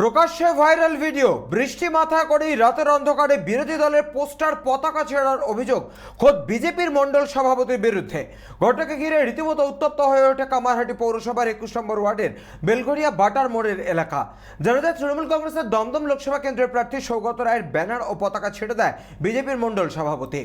প্রকাশ্যে viral video, বৃষ্টি মাথা করেই রাতের অন্ধকারে বিরোধী দলের পোস্টার পতাকা ছেড়ার অভিযোগ খোদ বিজেপির মণ্ডল সভাপতির বিরুদ্ধে। ঘটনাকে ঘিরে রীতিমতো উত্তপ্ত হয়ে ওঠে কামারহাটি পৌরসভার একুশ নম্বর ওয়ার্ডের বেলগড়িয়া বাটার মোড়ের এলাকা। জানা যায়, তৃণমূল কংগ্রেসের দমদম লোকসভা কেন্দ্রের প্রার্থী সৌগত রায়ের ব্যানার ও পতাকা ছেড়ে দেয় বিজেপির মণ্ডল সভাপতি।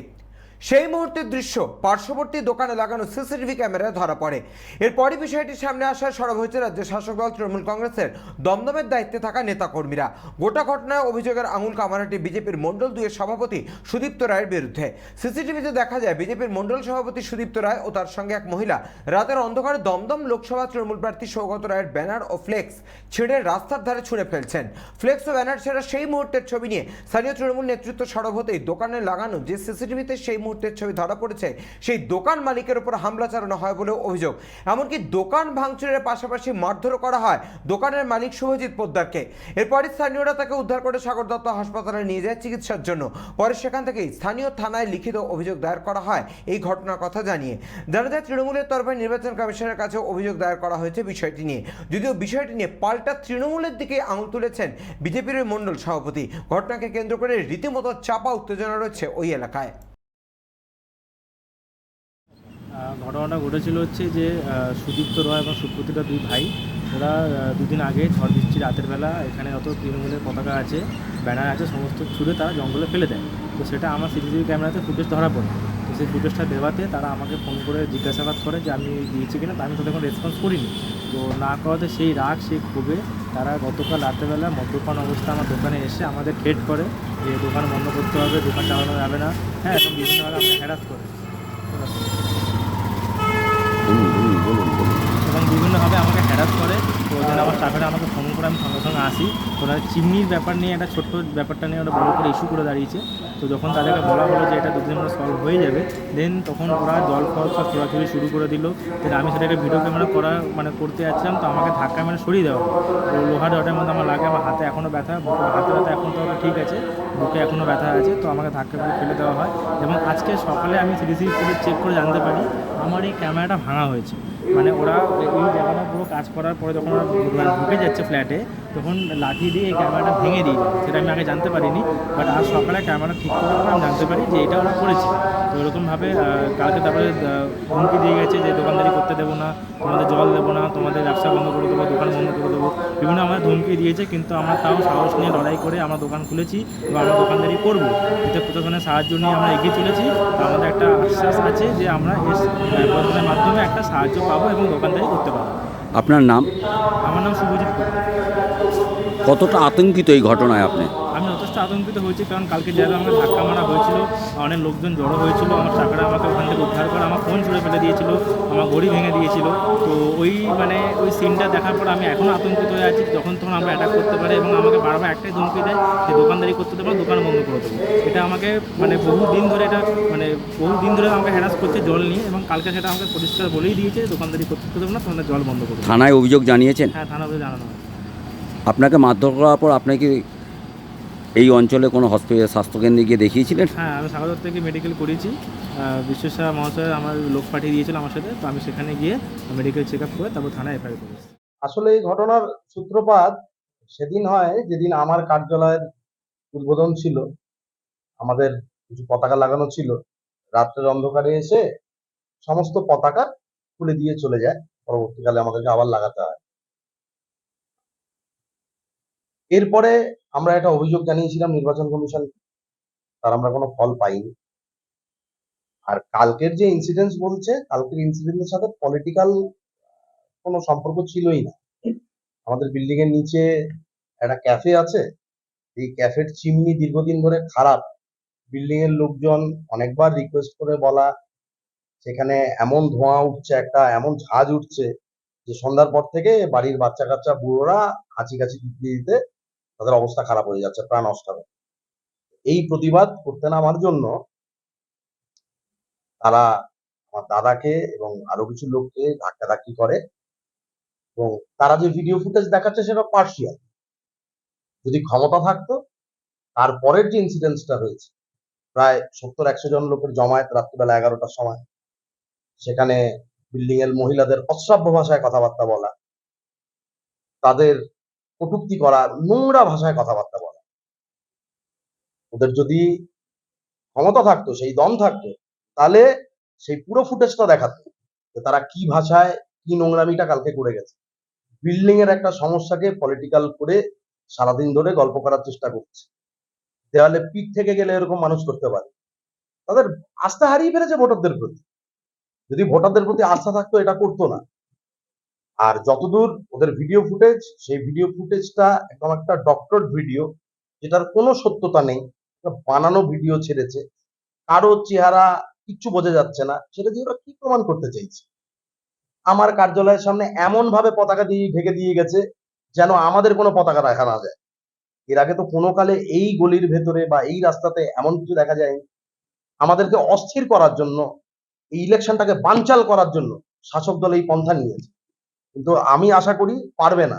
সেই মুহূর্তের দৃশ্য, পার্শ্ববর্তী দোকানে লাগানো সিসিটিভি ক্যামেরায় ধরা পড়ে। এরপরই বিষয়টি সামনে আসায় সরব হয়েছে রাজ্যের শাসক দল, তৃণমূল কংগ্রেসের দমদমের দায়িত্বে থাকা নেতাকর্মীরা। গোটা ঘটনায় অভিযোগের আঙুল কামারহাটি বিজেপির মণ্ডল দুয়ের সভাপতি সুদীপ্ত রায়ের বিরুদ্ধে। সিসিটিভিতে দেখা যায়, বিজেপির মণ্ডল সভাপতি সুদীপ্ত রায় ও তার সঙ্গে এক মহিলা। রাতের অন্ধকারে দমদম লোকসভা তৃণমূল প্রার্থী সৌগত রায়ের ব্যানার ও ফ্লেক্স ছেড়ে রাস্তার ধারে ছুঁড়ে ফেলছেন। ফ্লেক্স ও ব্যানার ছেড়ে সেই মুহূর্তের ছবি নিয়ে স্থানীয় তৃণমূল নেতৃত্ব সরব হতেই দোকানে লাগানো যে সিসিটিভিতে সেই মুহূর্তের ছবি ধরা পড়েছে, সেই দোকান মালিকের উপর হামলা চালানো হয় বলেও অভিযোগ। এমনকি দোকান ভাঙচুরের পাশাপাশি মারধরও করা হয় দোকানের মালিক শুভজিৎ পোদ্দারকে। এরপরই স্থানীয়রা তাকে উদ্ধার করে সাগর দত্ত হাসপাতালে নিয়ে যায় চিকিৎসার জন্য। পরে সেখান থেকেই স্থানীয় থানায় লিখিত অভিযোগ দায়ের করা হয় এই ঘটনার কথা জানিয়ে। জানা যায়, তৃণমূলের তরফে নির্বাচন কমিশনের কাছে অভিযোগ দায়ের করা হয়েছে বিষয়টি নিয়ে। যদিও বিষয়টি নিয়ে পাল্টা তৃণমূলের দিকে আঙুল তুলেছেন বিজেপির মণ্ডল সভাপতি। ঘটনাকে কেন্দ্র করে রীতিমতো চাপা উত্তেজনা রয়েছে ওই এলাকায়। ঘটনাটা ঘটেছিল হচ্ছে যে সুদীপ্ত রয় এবং সুপ্রতিটা দুই ভাই, ওরা দুদিন আগে ঝড় বৃষ্টি রাতের বেলা এখানে যত তৃণমূলের পতাকা আছে, ব্যানার আছে, সমস্ত ছুঁড়ে তারা জঙ্গলে ফেলে দেয়। তো সেটা আমার সিসিটিভি ক্যামেরাতে ফুটেজ ধরা পড়ে। তো সেই ফুটেজটা দেওয়াতে তারা আমাকে ফোন করে জিজ্ঞাসাবাদ করে যে, আমি দিয়েছি কিনা? তা আমি তাদের কোনো রেসপন্স করিনি। তো না করাতে সেই রাগ, সেই ক্ষোভে তারা গতকাল রাতেরবেলা মদ্যপান অবস্থা আমার দোকানে এসে আমাদের হেড করে যে, দোকান বন্ধ করতে হবে, দোকান চালানো যাবে না। হ্যাঁ এবং বিভিন্নভাবে আমাকে হ্যারাস করে। এবং বিভিন্নভাবে আমাকে হ্যারাস করে। তো জন্য আমার স্টাফেরা আমাকে ফোন করে, আমি সঙ্গে সঙ্গে আসি। ওরা চিমনির ব্যাপার নিয়ে একটা ছোট্ট ব্যাপারটা নিয়ে ওরা বড় করে ইস্যু করে দাঁড়িয়েছে। তো যখন তাদেরকে বলা হলো যে এটা দুদিন মধ্যে সলভ হয়ে যাবে দেন তখন ওরা জল ফল সব চোরাচুরি শুরু করে দিল। দেন আমি সেটাকে ভিডিও ক্যামেরা করা মানে করতে যাচ্ছিলাম। তো আমাকে ধাক্কা মেরে সরিয়ে দেওয়া। তো লোহার রডের মধ্যে আমার লাগে, আমার হাতে এখনও ব্যথা। হাতে ব্যথা এখন তো ঠিক আছে, বুকে এখনও ব্যথা আছে। তো আমাকে ধাক্কা করে ফেলে দেওয়া হয়। এবং আজকে সকালে আমি সিডিসি চেক করে জানতে পারি আমার এই ক্যামেরাটা ভাঙা হয়েছে। মানে ওরা এই জায়গাটা পুরো কাজ করার পরে যখন ওরা ঢুকে যাচ্ছে ফ্ল্যাটে তখন লাঠি দিয়ে এই ক্যামেরাটা ভেঙে দিই সেটা আমি আগে জানতে পারিনি বাট আজ সকালে ক্যামেরা ঠিক পর আমি জানতে পারি যে এটা ওরা করেছে। তো এরকমভাবে কালকে তারপরে হুমকি দিয়ে গেছে যে দোকানদারি করতে দেবো না, তোমাদের জল দেবো না, তোমাদের ব্যবসা বন্ধ করে দেবো, দোকান বন্ধ করে দেবো। বিভিন্ন আমাদের ধমকি দিয়েছে, কিন্তু আমরা তাও সাহস নিয়ে লড়াই করে আমরা দোকান খুলেছি এবং আমরা দোকানদারি করব। এতে প্রশাসনের সাহায্য নিয়ে আমরা এগিয়ে চলেছি। আমাদের একটা আশ্বাস আছে যে আমরা এই প্রশাসনের মাধ্যমে একটা সাহায্য পাবো এবং দোকানদারি করতে পারব। আপনার নাম? আমার নাম শুভজিৎ কতটা আতঙ্কিত এই ঘটনায় আপনি? যথেষ্ট আতঙ্কিত হয়েছি কারণ কালকে যেভাবে আমাকে ধাক্কা মারা হয়েছিল অনেক লোকজন জড়ো হয়েছিল আমার চাকরা আমাকে ওখান থেকে উদ্ধার করে আমার ফোন ছুঁড়ে ফেলে দিয়েছিল আমার ঘড়ি ভেঙে দিয়েছিল। তো ওই মানে ওই সিনটা দেখার পর আমি এখনও আতঙ্কিত হয়ে আছি যখন তখন আমরা অ্যাটাক করতে পারে এবং আমাকে বারবার একটাই ধমকি দেয় যে দোকানদারি করতে দেবো দোকান বন্ধ করে দেবো। এটা আমাকে মানে বহু দিন ধরে এটা মানে বহু দিন ধরে আমাকে হ্যারাস করছে জল নিয়ে এবং কালকে সেটা আমাকে পরিষ্কার বলেই দিয়েছে দোকানদারি করতে দেবো না তোমাদের জল বন্ধ করে দেবো। থানায় অভিযোগ জানিয়েছেন? হ্যাঁ থানা বলে জানানো আপনাকে মারধর করার পর আপনি কি এই অঞ্চলে কোনো হসপিটাল স্বাস্থ্যকেন্দ্রে গিয়ে দেখিয়েছিলেন? হ্যাঁ আমি সাগর থেকে মেডিকেল করেছি বিশ্বেশ্বর মহাশয় আমার লোক পাঠিয়ে দিয়েছিল আমার সাথে তো আমি সেখানে গিয়ে মেডিকেল চেক আপ করে তারপর থানায় এফআইআর করেছি। আসলে এই ঘটনার সূত্রপাত সেদিন হয় যেদিন আমার কার্যালয়ের উদ্বোধন ছিল। আমাদের কিছু পতাকা লাগানো ছিল। রাত্রের অন্ধকারে এসে সমস্ত পতাকা খুলে দিয়ে চলে যায়। পরবর্তীকালে আমাদেরকে আবার লাগাতে হয়। এরপরে আমরা একটা অভিযোগ জানিয়েছিলাম নির্বাচন কমিশন, তার আমরা কোনো ফল পাইনি। আর কালকের যে ইনসিডেন্টস বলছে, কালকের ইনসিডেন্টের সাথে পলিটিক্যাল কোনো সম্পর্ক ছিলই না। আমাদের বিল্ডিং এর নিচে একটা ক্যাফে আছে, এই ক্যাফের চিমনি দীর্ঘদিন ধরে খারাপ। বিল্ডিং এর লোকজন অনেকবার রিকোয়েস্ট করে বলা, সেখানে এমন ধোঁয়া উঠছে একটা, এমন ঝাঁজ উঠছে যে সন্ধ্যার পর থেকে বাড়ির বাচ্চা কাচ্চা বুড়োরা হাঁচি কাছি দিতে দিতে তাদের অবস্থা খারাপ হয়ে যাচ্ছে, প্রাণ নষ্ট হবে। এই প্রতিবাদ করতে নামার জন্য তারা আমার দাদাকে এবং আরও কিছু লোককে ধাক্কাধাক্কি করে এবং তারা যে ভিডিও ফুটেজ দেখাচ্ছে সেটা পার্সিয়াল যদি ক্ষমতা থাকতো, তারপরের যে ইনসিডেন্টসটা হয়েছে, প্রায় সত্তর, একশো জন লোকের জমায়েত রাত্রিবেলা এগারোটার সময়। সেখানে বিল্ডিং এর মহিলাদের অশ্রাব্য ভাষায় কথাবার্তা বলা। তাদের কটূক্তি করা নোংরা ভাষায় কথাবার্তা বলা। ওদের যদি ক্ষমতা থাকতো, সেই দম থাকতো, তাহলে সেই পুরো ফুটেজটা দেখাতো যে তারা কি ভাষায় কি নোংরামিটা কালকে করে গেছে। বিল্ডিং এর একটা সমস্যাকে পলিটিক্যাল করে সারাদিন ধরে গল্প করার চেষ্টা করছে। দেওয়ালে পিঠ থেকে গেলে এরকম মানুষ করতে পারে। তাদের আস্থা হারিয়ে ফেলেছে ভোটারদের প্রতি। যদি ভোটারদের প্রতি আস্থা থাকতো, এটা করতো না। আর যতদূর ওদের ভিডিও ফুটেজ সেই ভিডিও ফুটেজটা একদম একটা ডক্টর ভিডিও যেটার কোনো সত্যতা নেই। বানানো ভিডিও ছেড়েছে। কারও চেহারা কিচ্ছু বোঝা যাচ্ছে না। সেটা দিয়ে ওরা কি প্রমাণ করতে চাইছে? আমার কার্যালয়ের সামনে এমন ভাবে পতাকা দিয়ে ঢেকে দিয়ে গেছে, যেন আমাদের কোনো পতাকা দেখা না যায়। এর আগে তো কোনো কালে এই গলির ভেতরে বা এই রাস্তাতে এমন কিছু দেখা যায়নি। আমাদেরকে অস্থির করার জন্য, এই ইলেকশনটাকে বানচাল করার জন্য শাসক দল এই পন্থা নিয়েছে। কিন্তু আমি আশা করি পারবে না।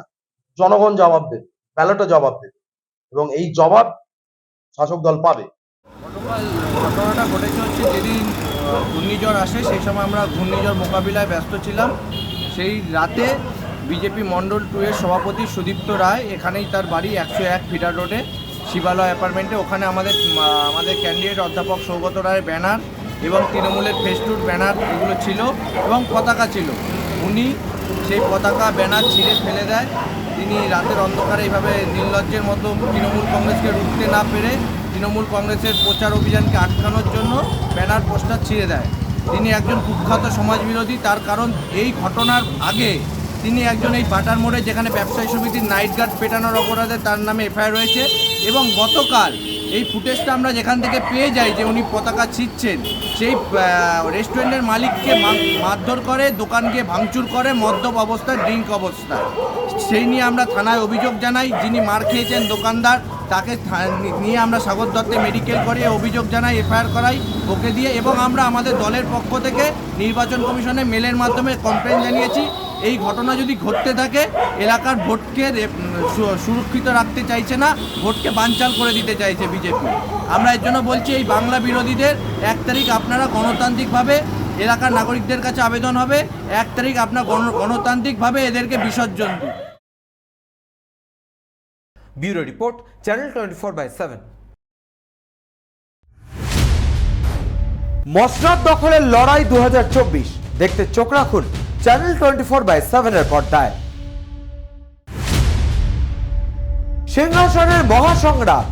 জনগণ জবাব দেবে ব্যালটে জবাব দেবে এবং এই জবাব শাসক দল পাবে। ঘটনাটা ঘটেছে হচ্ছে যেদিন ঘূর্ণিঝড় আসে, সেই সময় আমরা ঘূর্ণিঝড় মোকাবিলায় ব্যস্ত ছিলাম। সেই রাতে বিজেপি মণ্ডল টু এর সভাপতি সুদীপ্ত রায় এখানেই তার বাড়ি একশো এক ফিডার রোডে, শিবালয় অ্যাপার্টমেন্টে। ওখানে আমাদের আমাদের ক্যান্ডিডেট অধ্যাপক সৌগত রায়ের ব্যানার এবং তৃণমূলের ফেস্টুর ব্যানার এগুলো ছিল এবং পতাকা ছিল। উনি সেই পতাকা ব্যানার ছিঁড়ে ফেলে দেয়। তিনি রাতের অন্ধকারে এইভাবে নির্লজ্জের মতো তৃণমূল কংগ্রেসকে রুখতে না পেরে তৃণমূল কংগ্রেসের প্রচার অভিযানকে আটকানোর জন্য ব্যানার পোস্টার ছিঁড়ে দেয়। তিনি একজন কুখ্যাত সমাজবিরোধী, তার কারণ এই ঘটনার আগে তিনি একজন এই বাটার মোড়ে যেখানে ব্যবসায়ী সমিতির নাইট গার্ড পেটানোর অপরাধে তার নামে এফআইআর রয়েছে এবং গতকাল এই ফুটেজটা আমরা যেখান থেকে পেয়ে যাই যে উনি পতাকা ছিঁড়ছেন সেই রেস্টুরেন্টের মালিককে মারধর করে, দোকানকে ভাঙচুর করে, মদ্যপ অবস্থায়, ড্রিঙ্ক অবস্থায় সেই নিয়ে আমরা থানায় অভিযোগ জানাই, যিনি মার খেয়েছেন দোকানদার, তাকে নিয়ে আমরা সাগর দত্তে মেডিকেল করে অভিযোগ জানাই, এফআইআর করাই, ওকে দিয়ে, এবং আমরা আমাদের দলের পক্ষ থেকে নির্বাচন কমিশনে মেলের মাধ্যমে কমপ্লেন জানিয়েছি। এই ঘটনা যদি ঘটতে থাকে, এলাকার ভোটকে সুরক্ষিত রাখতে চাইছে না, ভোটকে বানচাল করে দিতে চাইছে বিজেপি। আমরা এর জন্য বলছি, এই বাংলা বিরোধীদের এক তারিখ আপনারা গণতান্ত্রিকভাবে এলাকার নাগরিকদের কাছে আবেদন হবে, এক তারিখ আপনার গণ- গণতান্ত্রিকভাবে এদেরকে বিসর্জন দিন। Bureau report, channel twenty four by seven. মসনাদ দখলের লড়াই দু হাজার চব্বিশ। দেখতে চোখ রাখুন চ্যানেল টোয়েন্টি ফোর বাই সেভেনের পর্দায়। সিংহাসনের মহাসংগ্রাম।